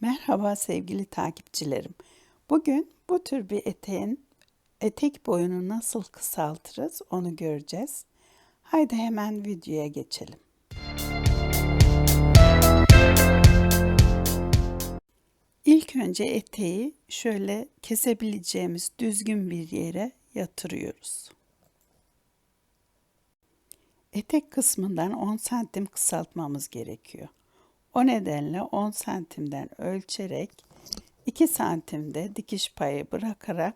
Merhaba sevgili takipçilerim. Bugün bu tür bir eteğin etek boyunu nasıl kısaltırız onu göreceğiz. Haydi hemen videoya geçelim. İlk önce eteği şöyle kesebileceğimiz düzgün bir yere yatırıyoruz. Etek kısmından 10 santim kısaltmamız gerekiyor. O nedenle 10 santimden ölçerek 2 santimde dikiş payı bırakarak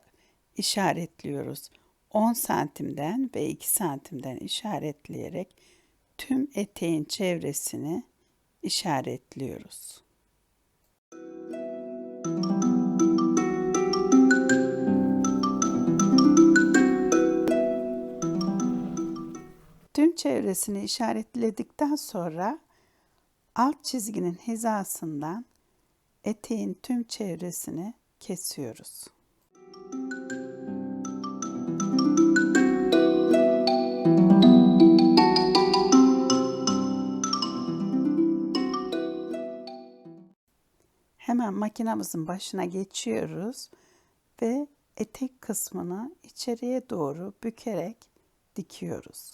işaretliyoruz. 10 santimden ve 2 santimden işaretleyerek tüm eteğin çevresini işaretliyoruz. Tüm çevresini işaretledikten sonra alt çizginin hizasından eteğin tüm çevresini kesiyoruz. Hemen makinamızın başına geçiyoruz ve etek kısmını içeriye doğru bükerek dikiyoruz.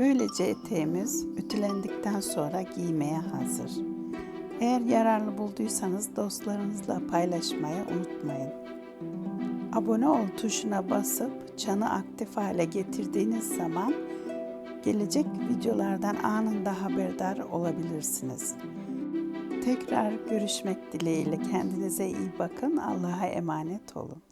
Böylece eteğimiz ütülendikten sonra giymeye hazır. Eğer yararlı bulduysanız dostlarınızla paylaşmayı unutmayın. Abone ol tuşuna basıp çanı aktif hale getirdiğiniz zaman gelecek videolardan anında haberdar olabilirsiniz. Tekrar görüşmek dileğiyle kendinize iyi bakın. Allah'a emanet olun.